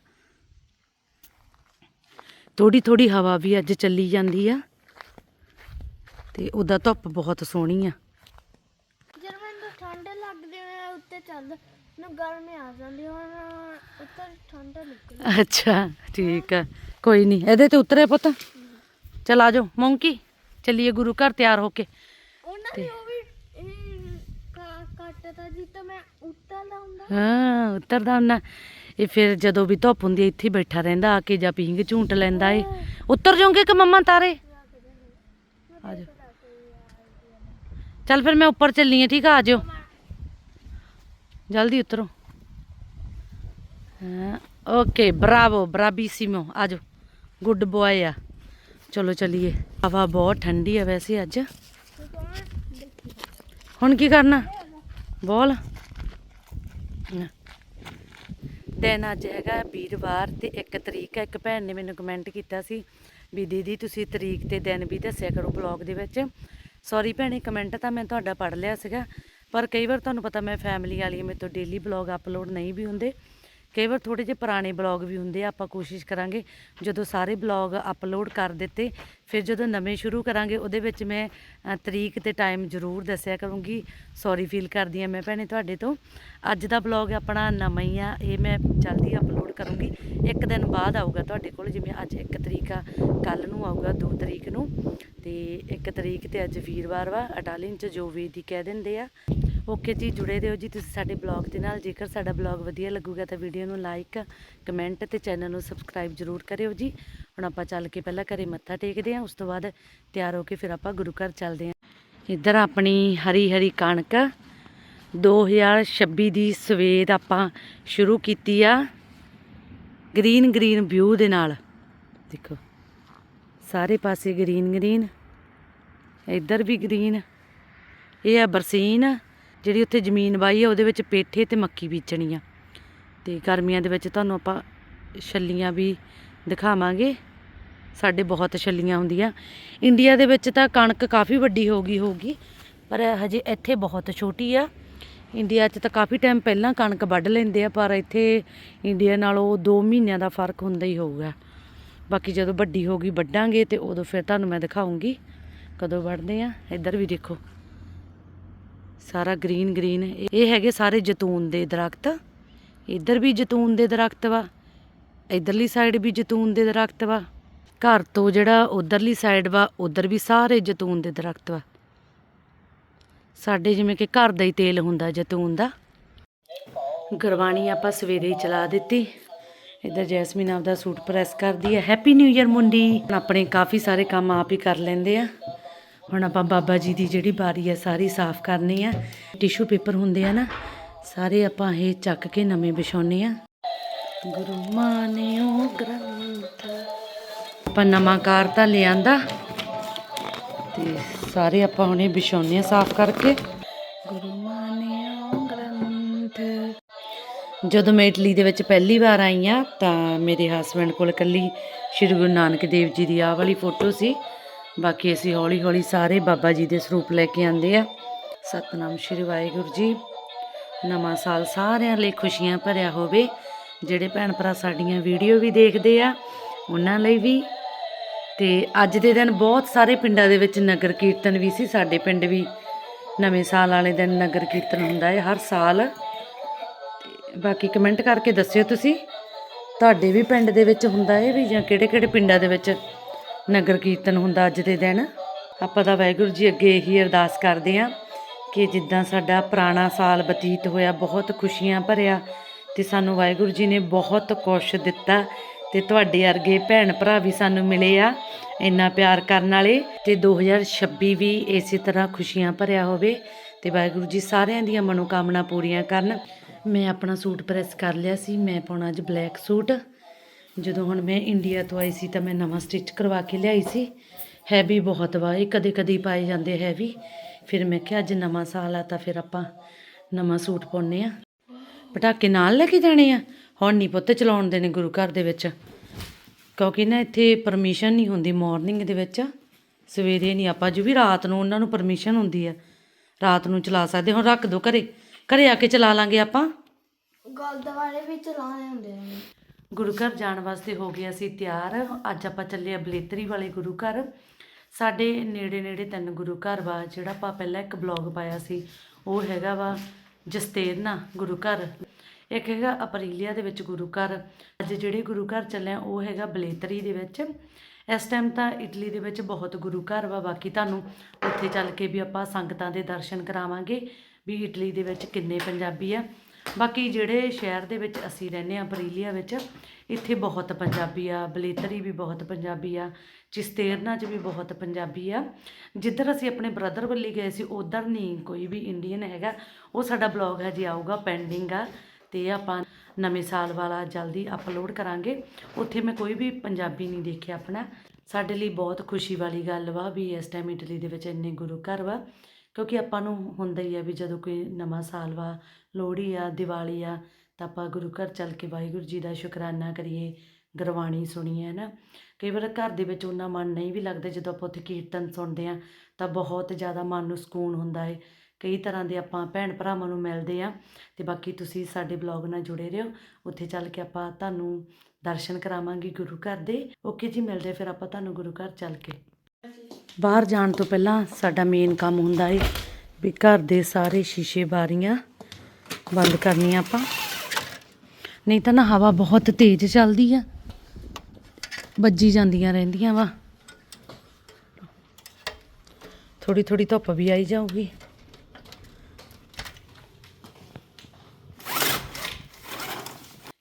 Speaker 1: ਥੋੜੀ ਥੋੜੀ ਹਵਾ ਵੀ ਅੱਜ ਚੱਲੀ ਜਾਂਦੀ ਆ। ਤੇ ਉਹਦਾ ਧੁੱਪ ਬਹੁਤ ਸੋਹਣੀ ਆ।
Speaker 3: ਜਦ ਮੈਨੂੰ ਠੰਡ ਲੱਗਦੀ ਹੈ ਉੱਤੇ ਚੱਲ ਨੂੰ ਗਰਮੀ ਆ ਜਾਂਦੀ ਹੁਣ ਉੱਤੇ ਠੰਡ ਨਿਕਲ।
Speaker 1: ਅੱਛਾ ਠੀਕ ਆ। ਕੋਈ ਨਹੀਂ ਇਹਦੇ ਤੇ ਉਤਰੇ ਪੁੱਤ। ਚਲ ਆ ਜਾਓ ਮੌਂਕੀ। ਚੱਲੀਏ ਗੁਰੂ ਘਰ ਤਿਆਰ ਹੋ ਕੇ।
Speaker 3: ਉਹਨਾਂ ਦੀ ਉਹ ਵੀ ਕੱਟਦਾ ਜੀ ਤਾਂ ਮੈਂ ਉੱਤਰ ਲਾਉਂਦਾ
Speaker 1: ਹਾਂ ਉਤਰਦਾ ਹੁੰਦਾ। ਇਹ ਫਿਰ ਜਦੋਂ ਵੀ ਧੁੱਪ ਹੁੰਦੀ ਹੈ, ਇੱਥੇ ਬੈਠਾ ਰਹਿੰਦਾ, ਆ ਕੇ ਜਾਂ ਪੀਂਘ ਝੂੰਟ ਲੈਂਦਾ ਏ। ਉਤਰ ਜਾਓਗੇ ਕਿ ਮੰਮਾ ਤਾਰੇ? ਆ ਜਾਓ। ਚੱਲ ਫਿਰ ਮੈਂ ਉੱਪਰ ਚੱਲੀ ਆ, ਠੀਕ ਆ ਆ ਜਾਓ। ਜਲਦੀ ਉਤਰੋ। ਹਾਂ, ਓਕੇ, ਬਰਾਵੋ, ਬਰਾਬੀਸੀਮੋ, ਆ ਜਾਓ। ਗੁੱਡ ਬॉय ਆ। ਚਲੋ ਚਲੀਏ। ਹਵਾ ਬਹੁਤ ਠੰਡੀ ਆ ਵੈਸੇ ਅੱਜ। ਹੁਣ ਕੀ ਕਰਨਾ? ਬੋਲ ਨਾ। ਦਿਨ ਅੱਜ ਹੈਗਾ ਵੀਰਵਾਰ ਤੇ ਇੱਕ ਤਰੀਕ ਹੈ। ਇੱਕ ਭੈਣ ਨੇ ਮੈਨੂੰ ਕਮੈਂਟ ਕੀਤਾ ਸੀ ਵੀ ਦੀਦੀ ਤੁਸੀਂ ਤਰੀਕ ਤੇ ਦਿਨ ਵੀ ਦੱਸਿਆ ਕਰੋ ਬਲੌਗ ਦੇ ਵਿੱਚ। ਸੌਰੀ ਭੈਣੇ ਕਮੈਂਟ ਤਾਂ ਮੈਂ ਤੁਹਾਡਾ ਪੜ੍ਹ ਲਿਆ ਸੀਗਾ, ਪਰ ਕਈ ਵਾਰ ਤੁਹਾਨੂੰ ਪਤਾ ਮੈਂ ਫੈਮਿਲੀ ਵਾਲੀ ਮੇਰੇ ਤੋਂ ਡੇਲੀ ਬਲੌਗ ਅਪਲੋਡ ਨਹੀਂ ਵੀ ਹੁੰਦੇ। ਕਈ ਵਾਰ ਥੋੜੇ ਜਿਹੇ ਪੁਰਾਣੇ ਬਲੌਗ ਵੀ ਹੁੰਦੇ ਆ, ਆਪਾਂ ਕੋਸ਼ਿਸ਼ ਕਰਾਂਗੇ ਜਦੋਂ ਸਾਰੇ ਬਲੌਗ ਅਪਲੋਡ ਕਰ ਦਿੱਤੇ, ਫਿਰ ਜਦੋਂ ਨਵੇਂ ਸ਼ੁਰੂ ਕਰਾਂਗੇ, ਉਹਦੇ ਵਿੱਚ ਮੈਂ ਤਰੀਕ ਤੇ ਟਾਈਮ ਜ਼ਰੂਰ ਦੱਸਿਆ ਕਰੂੰਗੀ। ਸੌਰੀ ਫੀਲ ਕਰਦੀ ਆ ਮੈਂ ਭੈਣੇ ਤੁਹਾਡੇ ਤੋਂ। ਅੱਜ ਦਾ ਬਲੌਗ ਆਪਣਾ ਨਵਾਂ ਹੀ ਆ, ਇਹ ਮੈਂ ਜਲਦੀ ਅਪਲੋਡ ਕਰੂੰਗੀ। ਇੱਕ ਦਿਨ ਬਾਅਦ ਆਊਗਾ ਤੁਹਾਡੇ ਕੋਲ, ਜਿਵੇਂ ਅੱਜ ਇੱਕ ਤਰੀਕ ਆ ਕੱਲ ਨੂੰ ਆਊਗਾ 2 ਤਰੀਕ ਨੂੰ। ਤੇ ਇੱਕ ਤਰੀਕ ਤੇ ਅੱਜ ਵੀਰਵਾਰ ਵਾ ਇਟਾਲੀਅਨ ਚ ਜੋ ਵੀ ਦੀ ਕਹਿ ਦਿੰਦੇ ਆ। ਓਕੇ ਜੀ, ਜੁੜੇ ਰਹੋ ਜੀ ਤੁਸੀਂ ਸਾਡੇ ਬਲੌਗ ਦੇ ਨਾਲ। ਜੇਕਰ ਸਾਡਾ ਬਲੌਗ ਵਧੀਆ ਲੱਗੂਗਾ ਤਾਂ ਵੀਡੀਓ ਨੂੰ ਲਾਈਕ, ਕਮੈਂਟ ਤੇ ਚੈਨਲ ਨੂੰ ਸਬਸਕ੍ਰਾਈਬ ਜ਼ਰੂਰ ਕਰਿਓ ਜੀ। ਹੁਣ ਆਪਾਂ ਚੱਲ ਕੇ ਪਹਿਲਾਂ ਘਰੇ ਮੱਥਾ ਟੇਕਦੇ ਹਾਂ ਉਸ ਤੋਂ ਬਾਅਦ ਤਿਆਰ ਹੋ ਕੇ ਫਿਰ ਆਪਾਂ ਗੁਰੂ ਘਰ ਚੱਲਦੇ ਹਾਂ ਇੱਧਰ ਆਪਣੀ ਹਰੀ ਹਰੀ ਕਣਕ 2026 ਦੀ ਸਵੇਰ ਆਪਾਂ ਸ਼ੁਰੂ ਕੀਤੀ ਆ। ਗ੍ਰੀਨ ਗ੍ਰੀਨ ਵਿਊ ਦੇ ਨਾਲ। ਦੇਖੋ। ਸਾਰੇ ਪਾਸੇ ਗ੍ਰੀਨ ਗ੍ਰੀਨ, ਇੱਧਰ ਵੀ ਗ੍ਰੀਨ। ਇਹ ਆ ਬਰਸੀਨ, ਜਿਹੜੀ ਉੱਥੇ ਜ਼ਮੀਨ ਵਾਈ ਆ, ਉਹਦੇ ਵਿੱਚ ਪੇਠੇ ਤੇ ਮੱਕੀ ਬੀਜਣੀ ਆ। ਤੇ ਗਰਮੀਆਂ ਦੇ ਵਿੱਚ ਤੁਹਾਨੂੰ ਆਪਾਂ ਛੱਲੀਆਂ ਵੀ ਦਿਖਾਵਾਂਗੇ। ਸਾਡੇ ਬਹੁਤ ਛੱਲੀਆਂ ਹੁੰਦੀਆਂ। ਇੰਡੀਆ ਦੇ ਵਿੱਚ ਤਾਂ ਕਣਕ ਕਾਫੀ ਵੱਡੀ ਹੋ ਗਈ ਹੋਊਗੀ, ਪਰ ਹਜੇ ਇੱਥੇ ਬਹੁਤ ਛੋਟੀ ਆ। ਇੰਡੀਆ 'ਚ ਤਾਂ ਕਾਫੀ ਟਾਈਮ ਪਹਿਲਾਂ ਕਣਕ ਵੱਢ ਲੈਂਦੇ ਆ, ਪਰ ਇੱਥੇ ਇੰਡੀਆ ਨਾਲੋਂ 2 ਮਹੀਨਿਆਂ ਦਾ ਫ਼ਰਕ ਹੁੰਦਾ ਹੀ ਹੋਊਗਾ। ਬਾਕੀ ਜਦੋਂ ਵੱਡੀ ਹੋ ਗਈ ਵੱਢਾਂਗੇ ਤੇ ਉਦੋਂ ਫਿਰ ਤੁਹਾਨੂੰ ਮੈਂ ਦਿਖਾਉਂਗੀ ਕਦੋਂ ਵੱਢਦੇ ਆ। ਇੱਧਰ ਵੀ ਦੇਖੋ। ਸਾਰਾ ਗ੍ਰੀਨ ਗ੍ਰੀਨ। ਇਹ ਹੈਗੇ ਸਾਰੇ ਜੈਤੂਨ ਦੇ ਦਰਖਤ। ਇੱਧਰ ਵੀ ਜੈਤੂਨ ਦੇ ਦਰਖਤ ਵਾ। ਇਧਰਲੀ ਸਾਈਡ ਵੀ ਜੈਤੂਨ ਦੇ ਦਰਖਤ ਵਾ। ਘਰ ਤੋਂ ਜਿਹੜਾ ਉਧਰਲੀ ਸਾਈਡ ਵਾ, ਉਧਰ ਵੀ ਸਾਰੇ ਜੈਤੂਨ ਦੇ ਦਰਖਤ ਵਾ। ਸਾਡੇ ਜਿਵੇਂ ਕਿ ਘਰ ਦਾ ਹੀ ਤੇਲ ਹੁੰਦਾ ਜੈਤੂਨ ਦਾ। ਗਰਵਾਣੀ ਆਪਾਂ ਸਵੇਰੇ ਹੀ ਚਲਾ ਦਿੱਤੀ। ਇੱਧਰ ਜੈਸਮੀਨ ਆਪਦਾ ਸੂਟ ਪ੍ਰੈਸ ਕਰਦੀ ਹੈ। ਹੈਪੀ ਨਿਊ ਇਅਰ ਮੁੰਡੀ। ਆਪਣੇ ਕਾਫੀ ਸਾਰੇ ਕੰਮ ਆਪ ਹੀ ਕਰ ਲੈਂਦੇ ਆ। ਹੁਣ ਆਪਾਂ ਬਾਬਾ ਜੀ ਦੀ ਜਿਹੜੀ ਬਾਰੀ ਹੈ, ਸਾਰੀ ਸਾਫ਼ ਕਰਨੀ ਆ। ਟਿਸ਼ੂ ਪੇਪਰ ਹੁੰਦੇ ਆ ਨਾ, ਸਾਰੇ ਆਪਾਂ ਇਹ ਚੱਕ ਕੇ ਨਵੇਂ ਵਿਛਾਉਨੇ ਆ। ਗੁਰੂ ਮਾਨਿਓ ਗ੍ਰੰਥ। ਆਪਾਂ ਨਵਾਂ ਕਾਰ ਤਾਂ ਲਿਆਂਦਾ। ਤੇ ਸਾਰੇ ਆਪਾਂ ਹੁਣੇ ਵਿਛਾਉਨੇ ਆ ਸਾਫ਼ ਕਰਕੇ। ਗੁਰੂ ਜਦੋਂ ਮੈਂ ਇਟਲੀ ਦੇ ਵਿੱਚ ਪਹਿਲੀ ਵਾਰ ਆਈ ਆ ਤਾਂ ਮੇਰੇ ਹਸਬੰਡ ਕੋਲ ਇਕੱਲੀ ਸ਼੍ਰੀ ਗੁਰੂ ਨਾਨਕ ਦੇਵ ਜੀ ਦੀ ਆਹ ਵਾਲੀ ਫੋਟੋ ਸੀ। ਬਾਕੀ ਅਸੀਂ ਹੌਲੀ ਹੌਲੀ ਸਾਰੇ ਬਾਬਾ ਜੀ ਦੇ ਸਰੂਪ ਲੈ ਕੇ ਆਂਦੇ ਆ ਸਤਨਾਮ ਸ਼੍ਰੀ ਵਾਹਿਗੁਰੂ ਜੀ। ਨਵਾਂ ਸਾਲ ਸਾਰਿਆਂ ਲਈ ਖੁਸ਼ੀਆਂ ਭਰਿਆ ਹੋਵੇ। ਜਿਹੜੇ ਭੈਣ ਭਰਾ ਸਾਡੀਆਂ ਵੀਡੀਓ ਵੀ ਦੇਖਦੇ ਆ, ਉਹਨਾਂ ਲਈ ਵੀ। ਤੇ ਅੱਜ ਦੇ ਦਿਨ ਬਹੁਤ ਸਾਰੇ ਪਿੰਡਾਂ ਦੇ ਵਿੱਚ ਨਗਰ ਕੀਰਤਨ ਵੀ ਸੀ। ਸਾਡੇ ਪਿੰਡ ਵੀ ਨਵੇਂ ਸਾਲ ਵਾਲੇ ਦਿਨ ਨਗਰ ਕੀਰਤਨ ਹੁੰਦਾ ਹੈ, ਹਰ ਸਾਲ। ਬਾਕੀ ਕਮੈਂਟ ਕਰਕੇ ਦੱਸਿਓ ਤੁਸੀਂ। ਤੁਹਾਡੇ ਵੀ ਪਿੰਡ ਦੇ ਵਿੱਚ ਹੁੰਦਾ ਹੈ ਵੀ ਜਾਂ ਕਿਹੜੇ ਕਿਹੜੇ ਪਿੰਡਾਂ ਦੇ ਵਿੱਚ ਨਗਰ ਕੀਰਤਨ ਹੁੰਦਾ ਅੱਜ ਦੇ ਦਿਨ? ਆਪਾਂ ਤਾਂ ਵਾਹਿਗੁਰੂ ਜੀ ਅੱਗੇ ਇਹੀ ਅਰਦਾਸ ਕਰਦੇ ਹਾਂ ਕਿ ਜਿੱਦਾਂ ਸਾਡਾ ਪੁਰਾਣਾ ਸਾਲ ਬਤੀਤ ਹੋਇਆ, ਬਹੁਤ ਖੁਸ਼ੀਆਂ ਭਰਿਆ ਤੇ ਸਾਨੂੰ ਵਾਹਿਗੁਰੂ ਜੀ ਨੇ ਬਹੁਤ ਕੁਛ ਦਿੱਤਾ ਤੇ ਤੁਹਾਡੇ ਵਰਗੇ ਭੈਣ ਭਰਾ ਵੀ ਸਾਨੂੰ ਮਿਲੇ ਆ ਇੰਨਾ ਪਿਆਰ ਕਰਨ ਵਾਲੇ ਤੇ 2026 ਵੀ ਇਸੇ ਤਰ੍ਹਾਂ ਖੁਸ਼ੀਆਂ ਭਰਿਆ ਹੋਵੇ ਤੇ ਵਾਹਿਗੁਰੂ ਜੀ ਸਾਰਿਆਂ ਦੀਆਂ ਮਨੋਕਾਮਨਾ ਪੂਰੀਆਂ ਕਰਨ। ਮੈਂ ਆਪਣਾ ਸੂਟ ਪ੍ਰੈਸ ਕਰ ਲਿਆ ਸੀ, ਮੈਂ ਪਾਉਣਾ ਅੱਜ ਬਲੈਕ ਸੂਟ। ਜਦੋਂ ਹੁਣ ਮੈਂ ਇੰਡੀਆ ਤੋਂ ਆਈ ਸੀ ਤਾਂ ਮੈਂ ਨਵਾਂ ਸਟਿਚ ਕਰਵਾ ਕੇ ਲਿਆਈ ਸੀ। ਹੈਵੀ ਬਹੁਤ ਵਾ, ਇਹ ਕਦੇ ਕਦੇ ਪਾਏ ਜਾਂਦੇ ਹੈਵੀ ਫਿਰ ਮੈਂ ਕਿਹਾ ਅੱਜ ਨਵਾਂ ਸਾਲ ਆ ਤਾਂ ਫਿਰ ਆਪਾਂ ਨਵਾਂ ਸੂਟ ਪਾਉਨੇ ਆ। ਪਟਾਕੇ ਨਾਲ ਲੈ ਕੇ ਜਾਣੇ ਆ? ਹੁਣ ਨਹੀਂ ਪੁੱਤ, ਚਲਾਉਣ ਦੇਣੇ ਗੁਰੂ ਘਰ ਦੇ ਵਿੱਚ। ਕਿਉਂਕਿ ਨਾ ਇੱਥੇ ਪਰਮਿਸ਼ਨ ਨਹੀਂ ਹੁੰਦੀ ਮਾਰਨਿੰਗ ਦੇ ਵਿੱਚ। ਸਵੇਰੇ ਨਹੀਂ ਆਪਾਂ ਜੋ ਵੀ ਰਾਤ ਨੂੰ ਉਹਨਾਂ ਨੂੰ ਪਰਮਿਸ਼ਨ ਹੁੰਦੀ ਆ। ਰਾਤ ਨੂੰ ਚਲਾ ਸਕਦੇ ਹੁਣ ਰੱਖ ਦੋ ਘਰੇ। ਘਰੇ ਆ ਕੇ ਚਲਾ ਲਾਂਗੇ ਆਪਾਂ?
Speaker 3: ਗੁਰਦੁਆਰੇ ਵੀ ਚਲਾਉਣੇ ਹੁੰਦੇ ਨੇ
Speaker 1: ਗੁਰੂ ਘਰ ਜਾਣ ਵਾਸਤੇ ਹੋ ਗਏ ਅਸੀਂ ਤਿਆਰ। ਅੱਜ ਆਪਾਂ ਚੱਲੇ ਆ ਬਲੇਤਰੀ ਵਾਲੇ ਗੁਰੂ ਘਰ। ਸਾਡੇ ਨੇੜੇ ਨੇੜੇ ਤਿੰਨ ਗੁਰੂ ਘਰ ਵਾ ਜਿਹੜਾ ਆਪਾਂ ਪਹਿਲਾਂ ਇੱਕ ਬਲੌਗ ਪਾਇਆ ਸੀ ਉਹ ਹੈਗਾ ਵਾ ਜਸਤੇਰਨਾ ਗੁਰੂ ਘਰ। ਇੱਕ ਹੈਗਾ ਅਪਰੀਲੀਆ ਦੇ ਵਿੱਚ ਗੁਰੂ ਘਰ। ਅੱਜ ਜਿਹੜੇ ਗੁਰੂ ਘਰ ਚੱਲੇ ਉਹ ਹੈਗਾ ਬਲੇਤਰੀ ਦੇ ਵਿੱਚ। ਇਸ ਟਾਈਮ ਤਾਂ ਇਟਲੀ ਦੇ ਵਿੱਚ ਬਹੁਤ ਗੁਰੂ ਘਰ ਵਾ ਬਾਕੀ ਤੁਹਾਨੂੰ ਉੱਥੇ ਚੱਲ ਕੇ ਵੀ ਆਪਾਂ ਸੰਗਤਾਂ ਦੇ ਦਰਸ਼ਨ ਕਰਾਵਾਂਗੇ। ਵੀ ਇਟਲੀ ਦੇ ਵਿੱਚ ਕਿੰਨੇ ਪੰਜਾਬੀ ਆ। ਬਾਕੀ ਜਿਹੜੇ ਸ਼ਹਿਰ ਦੇ ਵਿੱਚ ਅਸੀਂ ਰਹਿੰਦੇ ਆ ਬਰੀਲੀਆ ਵਿੱਚ, ਇੱਥੇ ਬਹੁਤ ਪੰਜਾਬੀ ਆ, ਬਲੇਤਰੀ ਵੀ ਬਹੁਤ ਪੰਜਾਬੀ ਆ, ਚਿਸਤੇਰਨਾ 'ਚ ਵੀ ਬਹੁਤ ਪੰਜਾਬੀ ਆ। ਜਿੱਧਰ ਅਸੀਂ ਆਪਣੇ ਬ੍ਰਦਰ ਵੱਲੀ ਗਏ ਸੀ, ਉਧਰ ਨਹੀਂ ਕੋਈ ਵੀ ਇੰਡੀਅਨ ਹੈਗਾ। ਉਹ ਸਾਡਾ ਬਲੌਗ ਹਜੇ ਆਊਗਾ, ਪੈਂਡਿੰਗ ਆ। ਤੇ ਆਪਾਂ ਨਵੇਂ ਸਾਲ ਵਾਲਾ ਜਲਦੀ ਅਪਲੋਡ ਕਰਾਂਗੇ। ਉੱਥੇ ਮੈਂ ਕੋਈ ਵੀ ਪੰਜਾਬੀ ਨਹੀਂ ਦੇਖਿਆ ਆਪਣਾ। ਸਾਡੇ ਲਈ ਬਹੁਤ ਖੁਸ਼ੀ ਵਾਲੀ ਗੱਲ ਵਾ ਵੀ ਇਸ ਟਾਈਮ ਇਟਲੀ ਦੇ ਵਿੱਚ ਇੰਨੇ ਗੁਰੂ ਘਰ ਵਾ। ਕਿਉਂਕਿ ਆਪਾਂ ਨੂੰ ਹੁੰਦਾ ਹੀ ਆ ਵੀ ਜਦੋਂ ਕੋਈ ਨਵਾਂ ਸਾਲ ਵਾ, ਲੋਹੜੀ ਆ, ਦੀਵਾਲੀ ਆ, ਤਾਂ ਆਪਾਂ ਗੁਰੂ ਘਰ ਚੱਲ ਕੇ ਵਾਹਿਗੁਰੂ ਜੀ ਦਾ ਸ਼ੁਕਰਾਨਾ ਕਰੀਏ, ਗੁਰਬਾਣੀ ਸੁਣੀਏ, ਹੈ ਨਾ? ਕਈ ਵਾਰ ਘਰ ਦੇ ਵਿੱਚ ਉਹਨਾਂ ਮਨ ਨਹੀਂ ਵੀ ਲੱਗਦਾ ਜਦੋਂ ਆਪਾਂ ਉੱਥੇ ਕੀਰਤਨ ਸੁਣਦੇ ਆ, ਤਾਂ ਬਹੁਤ ਜ਼ਿਆਦਾ ਮਨ ਨੂੰ ਸਕੂਨ ਹੁੰਦਾ ਹੈ ਕਈ ਤਰ੍ਹਾਂ ਦੇ ਆਪਾਂ ਭੈਣ ਭਰਾਵਾਂ ਨੂੰ ਮਿਲਦੇ ਆ, ਤੇ ਬਾਕੀ ਤੁਸੀਂ ਸਾਡੇ ਬਲੌਗ ਨਾਲ ਜੁੜੇ ਰਹੋ, ਉੱਥੇ ਚੱਲ ਕੇ ਆਪਾਂ ਤੁਹਾਨੂੰ ਦਰਸ਼ਨ ਕਰਾਵਾਂਗੇ ਗੁਰੂ ਘਰ ਦੇ। ਓਕੇ ਜੀ, ਮਿਲਦੇ ਫਿਰ ਆਪਾਂ ਤੁਹਾਨੂੰ ਗੁਰੂ ਘਰ ਚੱਲ ਕੇ। ਬਾਹਰ ਜਾਣ ਤੋਂ ਪਹਿਲਾਂ ਸਾਡਾ ਮੇਨ ਕੰਮ ਹੁੰਦਾ ਹੈ ਵੀ ਘਰ ਦੇ ਸਾਰੇ ਸ਼ੀਸ਼ੇ ਬਾਰੀਆਂ ਬੰਦ ਕਰਨੀਆਂ ਆਪਾਂ। ਨਹੀਂ ਤਾਂ ਨਾ ਹਵਾ ਬਹੁਤ ਤੇਜ਼ ਚੱਲਦੀ ਆ। ਵੱਜੀ ਜਾਂਦੀਆਂ ਰਹਿੰਦੀਆਂ ਵਾ। ਥੋੜੀ ਥੋੜੀ ਧੁੱਪ ਵੀ ਆਈ ਜਾਊਗੀ।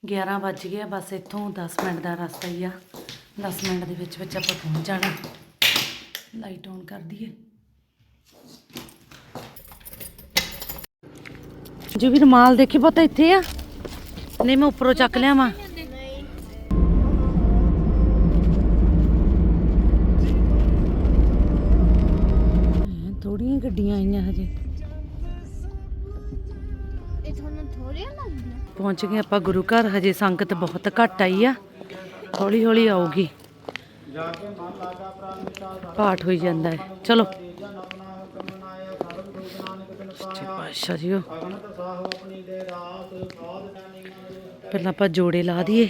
Speaker 1: ਗਿਆਰਾਂ ਵੱਜ ਗਿਆ ਬਸ ਇੱਥੋਂ 10 ਮਿੰਟ ਦਾ ਰਸਤਾ ਹੀ ਆ। 10 ਮਿੰਟ ਦੇ ਵਿੱਚ ਵਿੱਚ ਆਪਾਂ ਪਹੁੰਚ ਜਾਣਾ। ਲਾਈਟ ਔਨ ਕਰ ਦਈਏ। ਜੋ ਵੀ ਰੁਮਾਲ ਦੇਖੀ ਪਤਾ ਇੱਥੇ ਆ? ਨਹੀਂ ਮੈਂ ਉੱਪਰੋਂ ਚੱਕ ਲਿਆਵਾਂ। ਥੋੜੀਆਂ ਗੱਡੀਆਂ ਆਈਆਂ ਹਜੇ।
Speaker 3: ਇਹ ਤੁਹਾਨੂੰ ਥੋੜੀਆਂ ਲੱਗਦੀਆਂ?
Speaker 1: ਪਹੁੰਚ ਗਏ ਆਪਾਂ ਗੁਰੂ ਘਰ ਹਜੇ ਸੰਗਤ ਬਹੁਤ ਘੱਟ ਆਈ ਆ। ਹੌਲੀ ਹੌਲੀ ਆਊਗੀ। ਪਾਠ ਹੋਈ ਜਾਂਦਾ ਹੈ। ਚਲੋ। ਸੱਚੇ ਪਾਤਸ਼ਾਹ ਜੀਓ ਪਹਿਲਾਂ ਆਪਾਂ ਜੋੜੇ ਲਾ ਦਈਏ।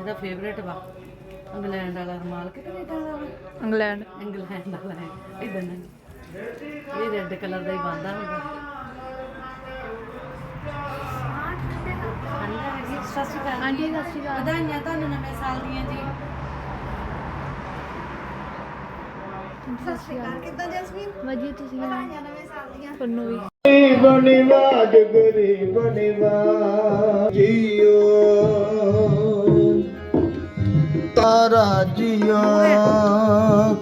Speaker 1: ਇਹਦਾ ਫੇਵਰੇਟ ਵਾ। ਇੰਗਲੈਂਡ ਵਾਲਾ ਰਮਾਲ। ਕਿ ਕੈਨੇਡਾ ਵਾਲਾ ਵਾ?
Speaker 4: ਇੰਗਲੈਂਡ।
Speaker 1: ਇੰਗਲੈਂਡ ਵਾਲਾ ਹੈ। ਇਦਾਂ ਨਹੀਂ ਇਹ ਰੈੱਡ ਕਲਰ ਦਾ ਹੀ ਬੰਦਾ ਹੁੰਦਾ ਸਤਿ ਸ਼੍ਰੀ ਅਕਾਲ
Speaker 3: ਆਂਟੀ ਸਤਿ ਸ਼੍ਰੀ ਅਕਾਲ।
Speaker 1: ਵਧਾਈਆਂ ਤੁਹਾਨੂੰ ਨਵੇਂ ਸਾਲ ਦੀਆਂ ਜੀ।
Speaker 3: ਸਤਿ ਸ਼੍ਰੀ ਅਕਾਲ ਕਿੱਦਾਂ ਜਸਮੀਨ ਵਧੀਆ ਤੁਸੀਂ ਨਵੇਂ ਸਾਲ ਦੀਆਂ।
Speaker 4: ਤੁਹਾਨੂੰ ਵੀ।
Speaker 2: ਗਰੀਬ ਨਿਵਾਜ ਗਰੀਬ ਨਿਵਾਜ ਜੀਓ।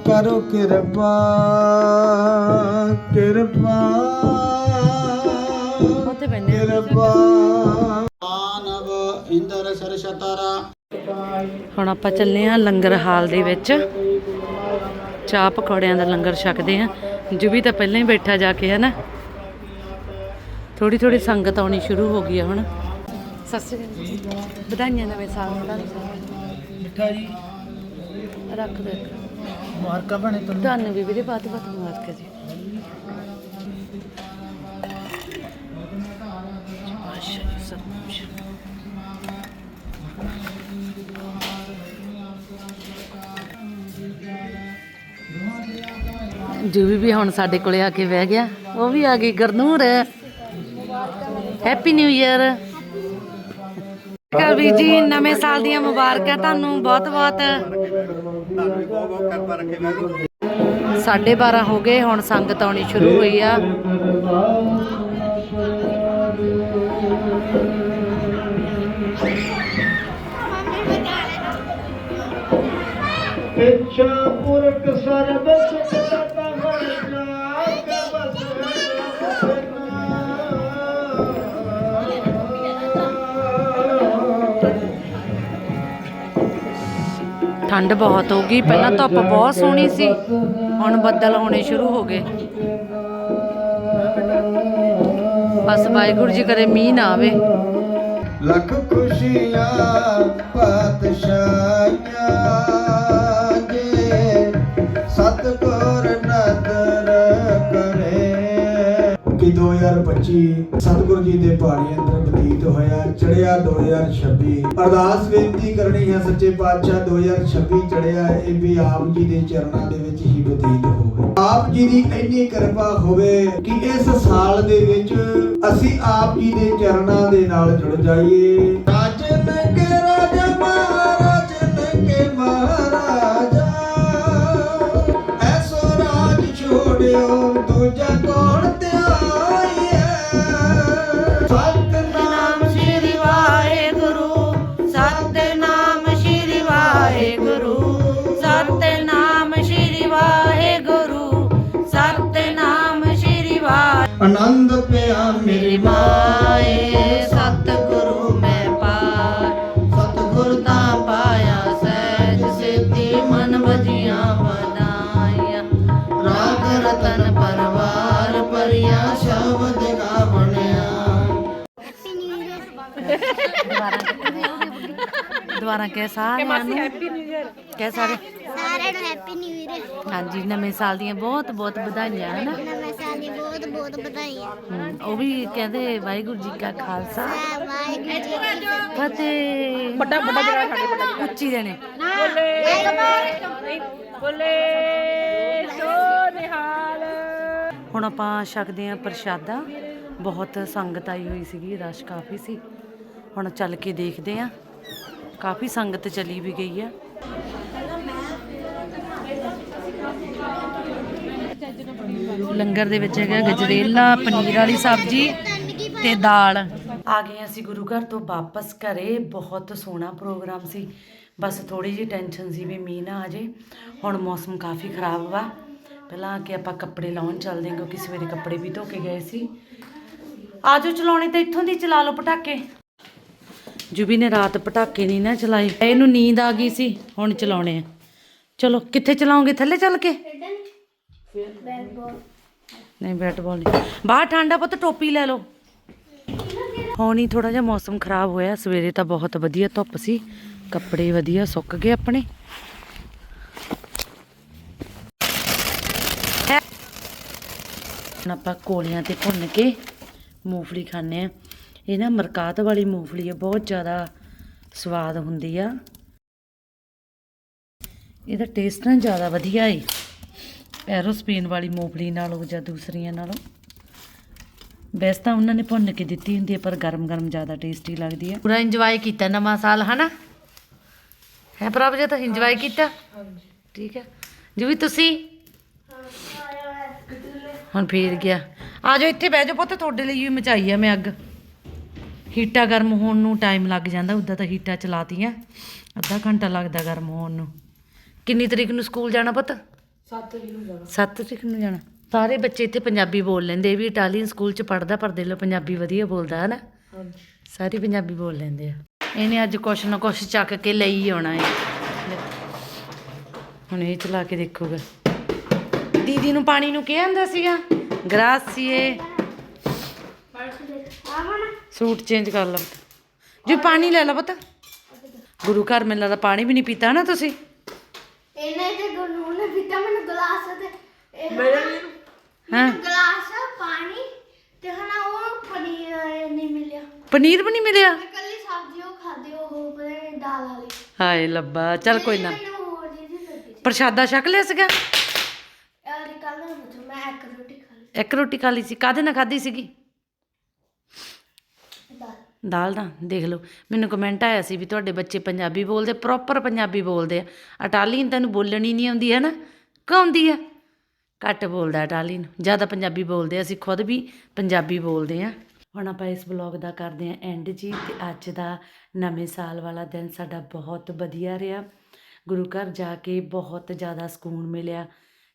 Speaker 2: ਕਰੋ ਕਿਰਪਾ ਕਿਰਪਾ। ਕਿਰਪਾ।
Speaker 1: ਹੁਣ ਆਪਾਂ ਚੱਲੇ ਆ ਲੰਗਰ ਹਾਲ ਦੇ ਵਿੱਚ। ਚਾਹ ਪਕੌੜਿਆਂ ਦਾ ਲੰਗਰ ਛਕਦੇ ਆ ਜੁਬੀ ਤਾਂ ਪਹਿਲਾਂ ਹੀ ਬੈਠਾ ਜਾ ਕੇ ਹੈ ਨਾ ਥੋੜੀ ਥੋੜੀ ਸੰਗਤ ਆਉਣੀ ਸ਼ੁਰੂ ਹੋ ਗਈ ਆ ਹੁਣ। ਸਤਿ ਸ਼੍ਰੀ ਅਕਾਲ ਵਧਾਈਆਂ ਨਵੇਂ ਸਾਲ ਨੂੰ ਤੁਹਾਨੂੰ
Speaker 2: ਮਿੱਠਾ ਜੀ।
Speaker 1: ਰੱਖ ਦੇ।
Speaker 2: ਮਾਰਕਾ ਬਣੇ ਤੁਹਾਨੂੰ।
Speaker 1: ਤੁਹਾਨੂੰ ਵੀ ਵੀਰੇ ਬਾਤ ਬਾਤ ਮੁਬਾਰਕ ਜੀ। ਅੱਛਾ ਜੂਵੀ ਵੀ ਹੁਣ ਸਾਡੇ ਕੋਲੇ ਆ ਕੇ ਬਹਿ ਗਿਆ। ਉਹ ਵੀ ਆ ਗਈ, ਗਰਨੂਰ। ਹੈਪੀ ਨਿਊ ਇਅਰ ਕਵੀ ਜੀ, ਨਵੇਂ ਸਾਲ ਦੀਆਂ ਮੁਬਾਰਕਾਂ ਤੁਹਾਨੂੰ ਬਹੁਤ ਬਹੁਤ ਸਾਢੇ 12 ਹੋ ਗਏ, ਹੁਣ ਸੰਗਤ ਆਉਣੀ ਸ਼ੁਰੂ ਹੋਈ ਆ।
Speaker 2: ਇੱਛਾ ਪੁਰਖ ਸਰਬ ਸੁਖ ਤਹਰ ਜਾਗ ਬਸ
Speaker 1: ਠੰਡ ਬਹੁਤ ਹੋ ਗਈ ਪਹਿਲਾਂ ਧੁੱਪ ਬਹੁਤ ਸੋਹਣੀ ਸੀ ਹੁਣ ਬੱਦਲ ਹੋਣੇ ਸ਼ੁਰੂ ਹੋ ਗਏ। ਬਸ ਵਾਹਿਗੁਰੂ ਜੀ ਕਰੇ ਮੀਂਹ ਨਾ ਆਵੇ।
Speaker 2: ਲੱਖ ਖੁਸ਼ੀਆਂ ਪਾਤਸ਼ਾਹੀਆਂ। 2025 ਸਤਗੁਰੂ ਜੀ ਦੇ ਪਹਾੜੀ ਅੰਦਰ ਬਤੀਤ ਹੋਇਆ ਚੜਿਆ 2026 ਅਰਦਾਸ ਬੇਨਤੀ ਕਰਨੀ ਹੈ, ਸੱਚੇ ਪਾਤਸ਼ਾਹ 2026 ਚੜਿਆ ਇਹ ਵੀ ਆਪ ਜੀ ਦੇ ਚਰਨਾਂ ਦੇ ਵਿੱਚ ਹੀ ਬਤੀਤ ਹੋਵੇ। ਆਪ ਜੀ ਦੀ ਇੰਨੀ ਕਿਰਪਾ ਹੋਵੇ ਕਿ ਇਸ ਸਾਲ ਦੇ ਵਿੱਚ ਅਸੀਂ ਆਪ ਜੀ ਦੇ ਚਰਨਾਂ ਦੇ ਨਾਲ ਜੁੜ ਜਾਈਏ। ਆਨੰਦ ਪਿਆ ਮੇਰੀ
Speaker 1: ਮਾਏ। ਸਤਿਗੁਰੂ ਮੈਂ ਪਾਰ। ਸਤਿਗੁਰ ਤਾਂ ਪਾਇਆ ਸਹਿਜ ਸਿੱਧੀ ਮਨ ਵਜੀਆਂ ਬਨਾਈਆਂ ਰਾਗ ਰਤਨ ਪਰਵਾਰ ਪਰਿਆ ਸ਼ਬਦ ਗਾਵਣਿਆ।
Speaker 3: ਹੈਪੀ ਨਿਊ ਇਅਰ
Speaker 1: ਦੁਬਾਰਾ ਕਹਿ ਸਾਰਿਆਂ ਨੂੰ। ਹੈਪੀ ਨਿਊ ਇਅਰ ਕਹਿ ਸਾਰੇ।
Speaker 3: ਸਾਰਿਆਂ ਨੂੰ ਹੈਪੀ ਨਿਊ ਇਅਰ
Speaker 1: ਹਾਂਜੀ ਨਵੇਂ ਸਾਲ ਦੀਆਂ ਬਹੁਤ ਬਹੁਤ ਵਧਾਈਆਂ ਹਨਾ?
Speaker 3: ਨਵੇਂ ਸਾਲ ਦੀ ਬਹੁਤ ਬਹੁਤ ਵਧਾਈਆਂ।
Speaker 1: ਹਮ, ਉਹ ਵੀ ਕਹਿੰਦੇ ਵਾਹਿਗੁਰੂ ਜੀ ਕਾ ਖਾਲਸਾ।
Speaker 3: ਵਾਹਿਗੁਰੂ ਜੀ ਕੀ ਫਤਿਹ।
Speaker 1: ਫਤਿਹ ਵੱਡਾ ਵੱਡਾ ਜਿਹੜਾ ਸਾਡੇ ਵੱਡਾ ਉੱਚੀ ਦੇਣੇ। ਹੁਣ ਆਪਾਂ ਛਕਦੇ ਆਂ ਪ੍ਰਸ਼ਾਦਾ। ਬਹੁਤ ਸੰਗਤ ਆਈ ਹੋਈ ਸੀਗੀ ਰਸ਼ ਕਾਫੀ ਸੀ। ਹੁਣ ਚੱਲ ਕੇ ਦੇਖਦੇ ਆਂ ਕਾਫੀ ਸੰਗਤ ਚਲੀ ਵੀ ਗਈ ਆ। ਲੰਗਰ ਦੇ ਵਿੱਚ ਹੈਗਾ ਗਜਰੇਲਾ, ਪਨੀਰ ਵਾਲੀ ਸਬਜ਼ੀ ਤੇ ਦਾਲ। ਆ ਗਏ ਅਸੀਂ ਗੁਰੂ ਘਰ ਤੋਂ ਵਾਪਸ ਘਰੇ, ਬਹੁਤ ਸੋਹਣਾ ਪ੍ਰੋਗਰਾਮ ਸੀ। ਬਸ ਥੋੜੀ ਜਿਹੀ ਟੈਨਸ਼ਨ ਸੀ ਵੀ ਮੀਂਹ ਨਾ ਆ ਜੇ ਹੁਣ ਮੌਸਮ ਕਾਫੀ ਖਰਾਬ ਵਾ। ਪਹਿਲਾਂ ਆ ਕੇ ਆਪਾਂ ਕੱਪੜੇ ਲਾਉਣ ਚੱਲਦੇ ਹਾਂ, ਕਿਉਂਕਿ ਸਵੇਰੇ ਕੱਪੜੇ ਵੀ ਧੋ ਕੇ ਗਏ ਸੀ। ਆਜੋ ਚਲਾਉਣੇ ਤਾਂ ਇੱਥੋਂ ਦੀ ਚਲਾ ਲਓ ਪਟਾਕੇ। ਜੁਬੀ ਨੇ ਰਾਤ ਪਟਾਕੇ ਨਹੀਂ ਨਾ ਚਲਾਏ। ਇਹਨੂੰ ਨੀਂਦ ਆ ਗਈ ਸੀ, ਹੁਣ ਚਲਾਉਣੇ ਆ। ਚਲੋ, ਕਿੱਥੇ ਚਲਾਉਂਗੇ ਥੱਲੇ ਚੱਲ ਕੇ? ਨਹੀਂ ਬੈਟ ਬਾਲ ਨਹੀਂ। ਬਾਹਰ ਠੰਡਾ ਪੁੱਤ, ਟੋਪੀ ਲੈ ਲਓ। ਹੁਣ ਹੀ ਥੋੜਾ ਜਿਹਾ ਮੌਸਮ ਖਰਾਬ ਹੋਇਆ। ਸਵੇਰੇ ਤਾਂ ਬਹੁਤ ਵਧੀਆ ਧੁੱਪ ਸੀ। ਕੱਪੜੇ ਵਧੀਆ ਸੁੱਕ ਗਏ ਆਪਣੇ। ਹੁਣ ਆਪਾਂ ਕੋਲੀਆਂ ਤੇ ਭੁੰਨ ਕੇ ਮੂੰਗਫਲੀ ਖਾਣੇ ਆ ਇਹ ਨਾ ਮਰਕਾਤ ਵਾਲੀ ਮੂੰਗਫਲੀ ਹੈ ਬਹੁਤ ਜ਼ਿਆਦਾ ਸਵਾਦ ਹੁੰਦੀ ਆ। ਇਹਦਾ ਟੇਸਟ ਨਾ ਜ਼ਿਆਦਾ ਵਧੀਆ ਏ। ਐਰੋਸਪੀਨ ਵਾਲੀ ਮੂੰਗਫਲੀ ਨਾਲੋਂ ਜਾਂ ਦੂਸਰੀਆਂ ਨਾਲੋਂ। ਵੈਸੇ ਤਾਂ ਉਹਨਾਂ ਨੇ ਭੁੰਨ ਕੇ ਦਿੱਤੀ ਹੁੰਦੀ ਹੈ ਪਰ ਗਰਮ-ਗਰਮ ਜ਼ਿਆਦਾ ਟੇਸਟੀ ਲੱਗਦੀ ਹੈ ਪੂਰਾ ਇੰਜੋਏ ਕੀਤਾ ਨਵਾਂ ਸਾਲ, ਹਨਾ? ਹੈ ਪ੍ਰਭ ਜੀ ਤਾਂ ਇੰਜੋਏ ਕੀਤਾ? ਠੀਕ ਹੈ ਜੀ ਵੀ ਤੁਸੀਂ? ਹੁਣ ਫੇਰ ਗਿਆ। ਆ ਜਾਓ, ਇੱਥੇ ਬਹਿ ਜਾਓ ਪੁੱਤ, ਤੁਹਾਡੇ ਲਈ ਵੀ ਮਚਾਈ ਆ ਮੈਂ ਅੱਗ। ਹੀਟਾ ਗਰਮ ਹੋਣ ਨੂੰ ਟਾਈਮ ਲੱਗ ਜਾਂਦਾ ਉੱਦਾਂ ਤਾਂ ਹੀਟਾ ਚਲਾਤੀਆਂ। ਅੱਧਾ ਘੰਟਾ ਲੱਗਦਾ ਗਰਮ ਹੋਣ ਨੂੰ। ਕਿੰਨੀ ਤਰੀਕ ਨੂੰ ਸਕੂਲ ਜਾਣਾ ਪੁੱਤ? 7 ਤਰੀਕ ਨੂੰ ਜਾਣਾ। 7 ਤਰੀਕ ਨੂੰ ਜਾਣਾ। ਸਾਰੇ ਬੱਚੇ ਇੱਥੇ ਪੰਜਾਬੀ ਬੋਲ ਲੈਂਦੇ ਇਹ ਵੀ ਇਟਾਲੀਅਨ ਸਕੂਲ ਚ ਪੜਦਾ ਪਰ ਦੇ ਲੋ ਪੰਜਾਬੀ ਵਧੀਆ ਬੋਲਦਾ ਹੈ ਨਾ ਸਾਰੇ ਪੰਜਾਬੀ ਬੋਲ ਲੈਂਦੇ ਆ। ਇਹਨੇ ਅੱਜ ਕੁਛ ਨਾ ਕੁਛ ਚੱਕ ਕੇ ਲਈ ਆਉਣਾ ਹੈ ਹੁਣ ਇਹ ਚਲਾ ਕੇ ਦੇਖੂਗਾ। ਦੀਦੀ ਨੂੰ ਪਾਣੀ ਨੂੰ ਕਿਹਾ ਹੁੰਦਾ ਸੀਗਾ? ਗ੍ਰਾਸੀਏ। ਸੂਟ ਚੇਂਜ ਕਰ ਲਾ ਪੁੱਤ। ਜੀ ਪਾਣੀ ਲੈ ਲਾ ਪਤਾ। ਗੁਰੂ ਘਰ ਮੈਨੂੰ ਲੱਗਦਾ ਪਾਣੀ ਵੀ ਨਹੀਂ ਪੀਤਾ ਨਾ ਤੁਸੀਂ।
Speaker 3: ਇਹਨੇ ਤੇ ਗੁਰੂ ਨੇ ਪੀਤਾ ਮੈਨੂੰ ਗਲਾਸ ਤੇ ਇਹ
Speaker 1: ਹਾਂ?
Speaker 3: ਗਲਾਸ ਪਾਣੀ ਤੇ ਹਨਾ ਉਹ ਪਨੀਰ ਨਹੀਂ ਮਿਲਿਆ।
Speaker 1: ਪਨੀਰ ਵੀ ਨਹੀਂ ਮਿਲਿਆ?
Speaker 3: ਕੱਲੀ ਸਬਜ਼ੀ ਉਹ ਖਾਦੀ ਉਹ ਨੀ ਦਾਲ ਵਾਲੀ।
Speaker 1: ਹਾਏ ਲੱਭਾ ਚੱਲ ਕੋਈ ਨਾ।
Speaker 3: ਮੈਨੂੰ ਹੋਰ ਜੀ ਦੀ ਲੱਗੀ
Speaker 1: ਪ੍ਰਸ਼ਾਦਾ ਛਕ ਲਿਆ ਸੀਗਾ?
Speaker 3: ਯਾਰ ਕੱਲ ਨਾ ਮੈਂ ਇੱਕ ਰੋਟੀ ਖਾ ਲਈ।
Speaker 1: ਇੱਕ ਰੋਟੀ ਖਾ ਲਈ ਸੀ। ਕਾਦੇ ਨਾਲ ਖਾਧੀ ਸੀਗੀ?
Speaker 3: ਦਾਲ
Speaker 1: ਦਾ, ਦੇਖ ਲਓ। ਮੈਨੂੰ ਕਮੈਂਟ ਆਇਆ ਸੀ ਵੀ ਤੁਹਾਡੇ ਬੱਚੇ ਪੰਜਾਬੀ ਬੋਲਦੇ ਪ੍ਰੋਪਰ ਪੰਜਾਬੀ ਬੋਲਦੇ ਆ। ਇਟਾਲੀਅਨ ਤੈਨੂੰ ਬੋਲਣੀ ਨਹੀਂ ਆਉਂਦੀ ਹੈ ਨਾ ਕਾਉਂਦੀ ਆ। ਘੱਟ ਬੋਲਦਾ ਇਟਾਲੀਅਨ। ਜ਼ਿਆਦਾ ਪੰਜਾਬੀ ਬੋਲਦੇ ਆ, ਅਸੀਂ ਖੁਦ ਵੀ ਪੰਜਾਬੀ ਬੋਲਦੇ ਆ। ਹੁਣ ਆਪਾਂ ਇਸ ਬਲੌਗ ਦਾ ਕਰਦੇ ਆ ਐਂਡ ਜੀ, ਤੇ ਅੱਜ ਦਾ ਨਵੇਂ ਸਾਲ ਵਾਲਾ ਦਿਨ ਸਾਡਾ ਬਹੁਤ ਵਧੀਆ ਰਿਹਾ। ਗੁਰੂ ਘਰ ਜਾ ਕੇ ਬਹੁਤ ਜ਼ਿਆਦਾ ਸਕੂਨ ਮਿਲਿਆ,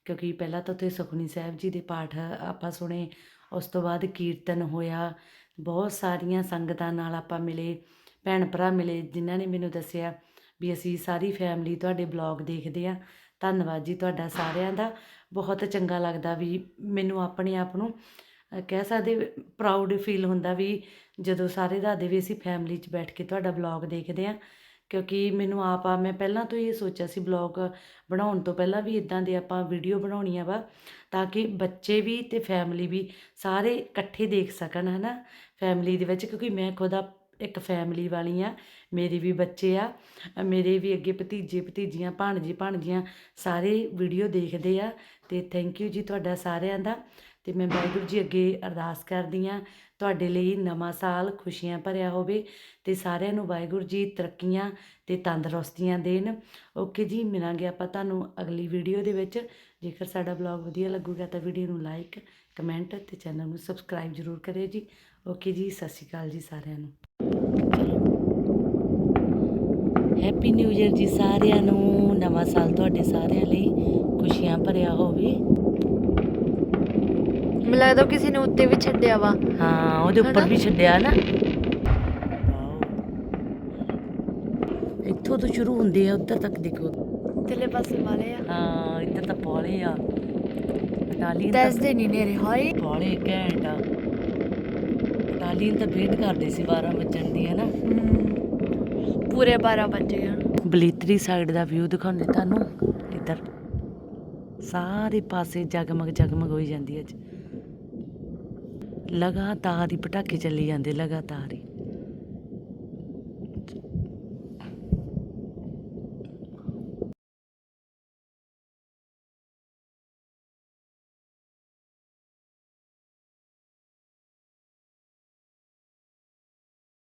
Speaker 1: ਕਿਉਂਕਿ ਪਹਿਲਾਂ ਤਾਂ ਉੱਥੇ ਸੁਖਨੀ ਸਾਹਿਬ ਜੀ ਦੇ ਪਾਠ ਆਪਾਂ ਸੁਣੇ, ਉਸ ਤੋਂ ਬਾਅਦ ਕੀਰਤਨ ਹੋਇਆ ਬਹੁਤ ਸਾਰੀਆਂ ਸੰਗਤਾਂ ਨਾਲ ਆਪਾਂ ਮਿਲੇ, ਭੈਣ ਭਰਾ ਮਿਲੇ, ਜਿਨ੍ਹਾਂ ਨੇ ਮੈਨੂੰ ਦੱਸਿਆ ਵੀ ਅਸੀਂ ਸਾਰੀ ਫੈਮਿਲੀ ਤੁਹਾਡੇ ਬਲੌਗ ਦੇਖਦੇ ਆ ਧੰਨਵਾਦ ਜੀ ਤੁਹਾਡਾ ਸਾਰਿਆਂ ਦਾ। ਬਹੁਤ ਚੰਗਾ ਲੱਗਦਾ ਵੀ ਮੈਨੂੰ ਆਪਣੇ ਆਪ ਨੂੰ ਕਹਿ ਸਕਦੇ ਪ੍ਰਾਊਡ ਫੀਲ ਹੁੰਦਾ ਵੀ ਜਦੋਂ ਸਾਰੇ ਦਾਦੇ ਵੀ ਅਸੀਂ ਫੈਮਿਲੀ 'ਚ ਬੈਠ ਕੇ ਤੁਹਾਡਾ ਬਲੌਗ ਦੇਖਦੇ ਆ ਕਿਉਂਕਿ ਮੈਨੂੰ ਆਪ, ਆ, ਮੈਂ ਪਹਿਲਾਂ ਤੋਂ ਹੀ ਇਹ ਸੋਚਿਆ ਸੀ ਬਲੌਗ ਬਣਾਉਣ ਤੋਂ ਪਹਿਲਾਂ ਵੀ ਇਦਾਂ ਦੇ ਆਪਾਂ ਵੀਡੀਓ ਬਣਾਉਣੀਆਂ ਵਾ, ਤਾਂ ਕਿ ਬੱਚੇ ਵੀ ਤੇ ਫੈਮਿਲੀ ਵੀ ਸਾਰੇ ਇਕੱਠੇ ਦੇਖ ਸਕਣ, ਹਨਾ? ਫੈਮਿਲੀ ਦੇ ਵਿੱਚ, ਕਿਉਂਕਿ ਮੈਂ ਖੁਦ ਆ, ਇੱਕ ਫੈਮਿਲੀ ਵਾਲੀ ਆ, ਮੇਰੇ ਵੀ ਬੱਚੇ ਆ, ਮੇਰੇ ਵੀ ਅੱਗੇ ਭਤੀਜੇ, ਭਤੀਜੀਆਂ, ਭਾਣਜੇ, ਭਾਣਜੀਆਂ, ਸਾਰੇ ਵੀਡੀਓ ਦੇਖਦੇ ਆ, ਤੇ ਥੈਂਕ ਯੂ ਜੀ ਤੁਹਾਡਾ ਸਾਰਿਆਂ ਦਾ, ਤੇ ਮੈਂ ਵਾਹਿਗੁਰੂ ਜੀ ਅੱਗੇ ਅਰਦਾਸ ਕਰਦੀ ਆ, ਤੁਹਾਡੇ ਲਈ ਨਵਾਂ ਸਾਲ ਖੁਸ਼ੀਆਂ ਭਰਿਆ ਹੋਵੇ, ਤੇ ਸਾਰਿਆਂ ਨੂੰ ਵਾਹਿਗੁਰੂ ਜੀ ਤਰੱਕੀਆਂ ਤੇ ਤੰਦਰੁਸਤੀਆਂ ਦੇਣ। ਓਕੇ ਜੀ, ਮਿਲਾਂਗੇ ਆਪਾਂ ਤੁਹਾਨੂੰ ਅਗਲੀ ਵੀਡੀਓ ਦੇ ਵਿੱਚ। ਜੇਕਰ ਸਾਡਾ ਬਲੌਗ ਵਧੀਆ ਲੱਗੂਗਾ ਤਾਂ ਵੀਡੀਓ ਨੂੰ ਲਾਈਕ ਕਮੈਂਟ ਤੇ ਚੈਨਲ ਨੂੰ ਸਬਸਕ੍ਰਾਈਬ ਜ਼ਰੂਰ ਕਰਿਓ ਜੀ। ਓਕੇ ਜੀ ਸਤਿ ਸ਼੍ਰੀ ਅਕਾਲ ਜੀ ਸਾਰਿਆਂ ਨੂੰ। ਹੈਪੀ ਨਿਊ ਇਅਰ ਜੀ ਸਾਰਿਆਂ ਨੂੰ। ਨਵਾਂ ਸਾਲ ਤੁਹਾਡੇ ਸਾਰਿਆਂ ਲਈ ਖੁਸ਼ੀਆਂ ਭਰਿਆ ਹੋਵੇ।
Speaker 3: ਮੈਨੂੰ ਲੱਗਦਾ ਕਿਸੇ ਨੇ ਉੱਤੇ ਵੀ ਛੱਡਿਆ ਵਾ।
Speaker 1: ਹਾਂ ਉਹਦੇ ਉੱਪਰ ਵੀ ਛੱਡਿਆ ਨਾ। ਇੱਥੋਂ ਤੋਂ ਸ਼ੁਰੂ ਹੁੰਦੇ ਆ ਉੱਧਰ ਤੱਕ ਦੇਖੋ।
Speaker 3: ਤੇਲੇ ਪਾਸੇ ਵਾਲੇ ਆ।
Speaker 1: ਹਾਂ ਇੱਧਰ ਤਾਂ ਪੌਲੇ ਆ। ਇਟਾਲੀਅਨ
Speaker 3: ਦੱਸਦੇ ਨਹੀਂ ਨੇਰੇ ਹਾਏ।
Speaker 1: ਪੌਲੇ ਘੈਂਟ ਆ। ਇਟਾਲੀਅਨ ਤਾਂ ਵੇਟ ਕਰਦੇ ਸੀ 12 ਵਜਣ ਦੀ ਹੈ। ਨਾ
Speaker 3: ਪੂਰੇ 12 ਵੱਜ ਹਨ
Speaker 1: ਬਲੀਤਰੀ ਸਾਈਡ ਦਾ ਵਿਊ ਦਿਖਾਉਂਦੇ ਤੁਹਾਨੂੰ ਇੱਧਰ। ਸਾਰੇ ਪਾਸੇ ਜਗਮਗ ਜਗਮਗ ਹੋਈ ਜਾਂਦੀ ਹੈ ਅੱਜ। ਲਗਾਤਾਰ ਹੀ ਪਟਾਕੇ ਚੱਲੀ ਜਾਂਦੇ ਲਗਾਤਾਰ